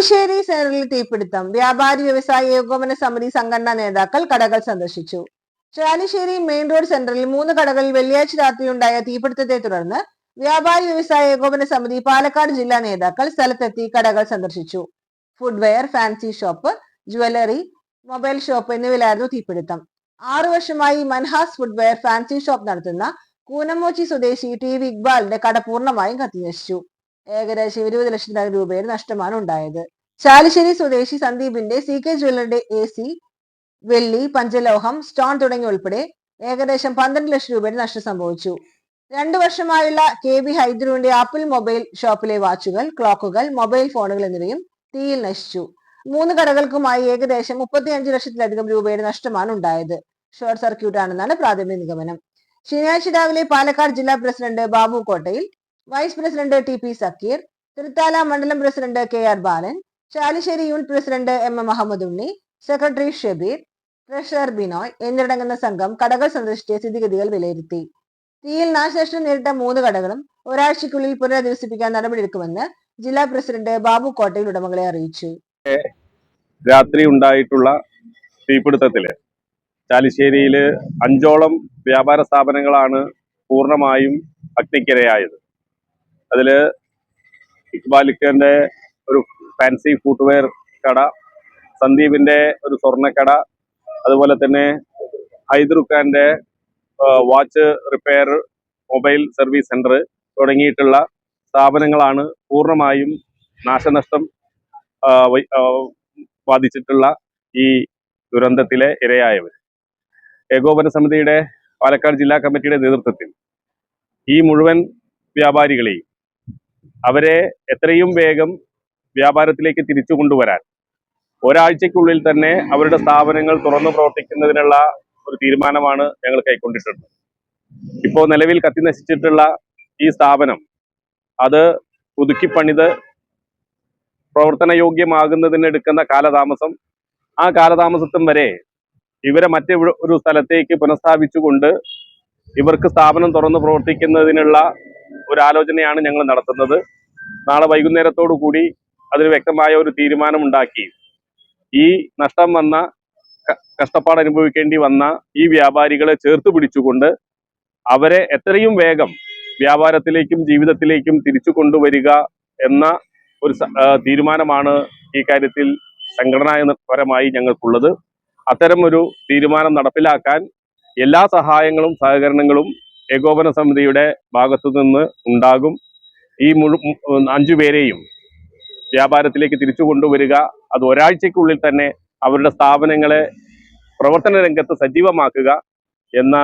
ചാലിശ്ശേരി സെനറിൽ തീപിടുത്തം. വ്യാപാരി വ്യവസായ ഏകോപന സമിതി സംഘടനാ നേതാക്കൾ കടകൾ സന്ദർശിച്ചു. ചാലിശ്ശേരി മെയിൻ റോഡ് സെന്ററിൽ മൂന്ന് കടകളിൽ വെള്ളിയാഴ്ച രാത്രിയുണ്ടായ തീപിടുത്തത്തെ തുടർന്ന് വ്യാപാരി വ്യവസായ ഏകോപന സമിതി പാലക്കാട് ജില്ലാ നേതാക്കൾ സ്ഥലത്തെത്തി കടകൾ സന്ദർശിച്ചു. Footwear fancy shop jewellery mobile shop എന്നിവയിലായിരുന്നു തീപിടുത്തം. ആറു വർഷമായി മൻഹാസ് ഫുഡ്വെയർ ഫാൻസി ഷോപ്പ് നടത്തുന്ന കൂനമോച്ചി സ്വദേശി ടി വി ഇക്ബാലിന്റെ കട പൂർണമായും കത്തിനശിച്ചു. ഏകദേശം ഇരുപത് ലക്ഷം രൂപയുടെ നഷ്ടമാണ് ഉണ്ടായത്. ചാലിശ്ശേരി സ്വദേശി സന്ദീപിന്റെ സി കെ ജ്വല്ലറിന്റെ എ സി വെള്ളി പഞ്ചലോഹം സ്റ്റോൺ തുടങ്ങിയ ഉൾപ്പെടെ ഏകദേശം പന്ത്രണ്ട് ലക്ഷം രൂപയുടെ നഷ്ടം സംഭവിച്ചു. രണ്ടു വർഷമായുള്ള കെ ബി ഹൈദ്രുവിന്റെ ആപ്പിൾ മൊബൈൽ ഷോപ്പിലെ വാച്ചുകൾ ക്ലോക്കുകൾ മൊബൈൽ ഫോണുകൾ എന്നിവയും തീയിൽ നശിച്ചു. മൂന്ന് കടകൾക്കുമായി ഏകദേശം മുപ്പത്തിയഞ്ച് ലക്ഷത്തിലധികം രൂപയുടെ നഷ്ടമാണ് ഉണ്ടായത്. ഷോർട്ട് സർക്യൂട്ട് ആണെന്നാണ് പ്രാഥമിക നിഗമനം. ശനിയാഴ്ച രാവിലെ പാലക്കാട് ജില്ലാ president Babu Kottayil vice president T P Sakkir Thrithala മണ്ഡലം president K R Balan Chalissery unit president M M Muhammad Unni secretary Shabeer treasurer Binoy എന്നിവരടങ്ങുന്ന സംഘം കടകൾ സന്ദർശിച്ച് സ്ഥിതിഗതികൾ വിലയിരുത്തി. തീയിൽ നാശനഷ്ടം നേരിട്ട മൂന്ന് കടകളും ഒരാഴ്ചയ്ക്കുള്ളിൽ പുനരധിവസിപ്പിക്കാൻ നടപടിയെടുക്കുമെന്ന് ജില്ലാ പ്രസിഡന്റ് ബാബു കോട്ടയിൽ ഉടമകളെ അറിയിച്ചു. രാത്രി ഉണ്ടായിട്ടുള്ള തീപിടുത്തത്തിൽ ചാലിശ്ശേരിയിൽ അഞ്ചോളം വ്യാപാര സ്ഥാപനങ്ങളാണ് പൂർണമായും അഗ്നിക്കിരയായത്. അതിൽ ഇക്ബാലിക്കന്റെ ഒരു ഫാൻസി ഫുട്വെയർ കട സന്ദീപിന്റെ ഒരു സ്വർണക്കട അതുപോലെ തന്നെ ഹൈദറുഖാന്റെ watch repair mobile service centre തുടങ്ങിയിട്ടുള്ള സ്ഥാപനങ്ങളാണ് പൂർണമായും നാശനഷ്ടം ബാധിച്ചിട്ടുള്ള ഈ ദുരന്തത്തിലെ ഇരയായവർ ഏകോപന സമിതിയുടെ പാലക്കാട് ജില്ലാ കമ്മിറ്റിയുടെ നേതൃത്വത്തിൽ ഈ മുഴുവൻ വ്യാപാരികളെയും അവരെ എത്രയും വേഗം വ്യാപാരത്തിലേക്ക് തിരിച്ചു കൊണ്ടുവരാൻ. ഒരാഴ്ചക്കുള്ളിൽ തന്നെ അവരുടെ സ്ഥാപനങ്ങൾ തുറന്നു പ്രവർത്തിക്കുന്നതിനുള്ള ഒരു തീരുമാനമാണ് ഞങ്ങൾ കൈക്കൊണ്ടിട്ടുള്ളത്. ഇപ്പോൾ നിലവിൽ കത്തി നശിച്ചിട്ടുള്ള ഈ സ്ഥാപനം അത് പുതുക്കിപ്പണിത് പ്രവർത്തന പ്രവർത്തനയോഗ്യമാകുന്നതിന് എടുക്കുന്ന കാലതാമസം ആ കാലതാമസത്തും വരെ ഇവരെ മറ്റ് ഒരു സ്ഥലത്തേക്ക് പുനഃസ്ഥാപിച്ചുകൊണ്ട് ഇവർക്ക് സ്ഥാപനം തുറന്നു പ്രവർത്തിക്കുന്നതിനുള്ള ഒരു ആലോചനയാണ് ഞങ്ങൾ നടത്തുന്നത്. നാളെ വൈകുന്നേരത്തോടു കൂടി അതിന് വ്യക്തമായ ഒരു തീരുമാനമുണ്ടാക്കി. ഈ നഷ്ടം വന്ന കഷ്ടപ്പാട് അനുഭവിക്കേണ്ടി വന്ന ഈ വ്യാപാരികളെ ചേർത്ത് പിടിച്ചുകൊണ്ട് അവരെ എത്രയും വേഗം വ്യാപാരത്തിലേക്കും ജീവിതത്തിലേക്കും തിരിച്ചു കൊണ്ടുവരിക എന്ന ഒരു തീരുമാനമാണ് ഈ കാര്യത്തിൽ സംഘടനാപരമായി ഞങ്ങൾക്കുള്ളത്. അത്തരം ഒരു തീരുമാനം നടപ്പിലാക്കാൻ എല്ലാ സഹായങ്ങളും സഹകരണങ്ങളും ഏകോപന സമിതിയുടെ ഭാഗത്തു നിന്ന് ഉണ്ടാകും. ഈ മുഴു അഞ്ചുപേരെയും അഞ്ചു പേരെയും വ്യാപാരത്തിലേക്ക് തിരിച്ചു കൊണ്ടുവരിക. അത് ഒരാഴ്ചക്കുള്ളിൽ തന്നെ അവരുടെ സ്ഥാപനങ്ങളെ പ്രവർത്തന രംഗത്ത് സജീവമാക്കുക എന്ന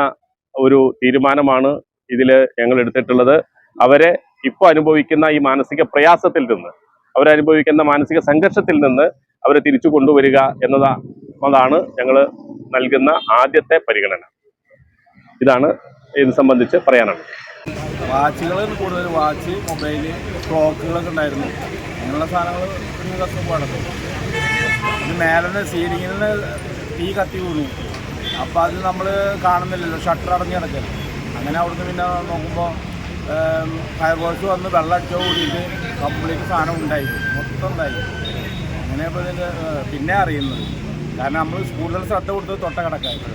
ഒരു തീരുമാനമാണ് ഇതിൽ ഞങ്ങൾ എടുത്തിട്ടുള്ളത്. അവരെ ഇപ്പോൾ അനുഭവിക്കുന്ന ഈ മാനസിക പ്രയാസത്തിൽ നിന്ന് അവരനുഭവിക്കുന്ന മാനസിക സംഘർഷത്തിൽ നിന്ന് അവരെ തിരിച്ചു കൊണ്ടുവരിക എന്നതാ എന്നതാണ് ഞങ്ങൾ നൽകുന്ന ആദ്യത്തെ പരിഗണന. ഇതാണ് ഇത് സംബന്ധിച്ച് പറയാനാണ്. വാച്ചുകൾ കൂടുതൽ വാച്ച് മൊബൈൽ ക്ലോക്കുകളൊക്കെ ഉണ്ടായിരുന്നു. അങ്ങനെയുള്ള സാധനങ്ങൾ ഇത് മേലെ സീലിങ്ങിൽ നിന്ന് തീ കത്തി വീണു. അപ്പോൾ അത് നമ്മൾ കാണുന്നില്ലല്ലോ ഷട്ടർ അടഞ്ഞ് കിടക്കൽ. അങ്ങനെ അവിടുന്ന് പിന്നെ നോക്കുമ്പോൾ ഫയർഫോഴ്സ് വന്ന് വെള്ളം അടിച്ചോ കൂടിയിട്ട് കംപ്ലീറ്റ് സാധനം ഉണ്ടായി. മൊത്തം ഉണ്ടായി അങ്ങനെ പിന്നെ അറിയുന്നത്. കാരണം നമ്മൾ കൂടുതൽ ശ്രദ്ധ കൊടുത്ത് തൊട്ട കിടക്കായിട്ട്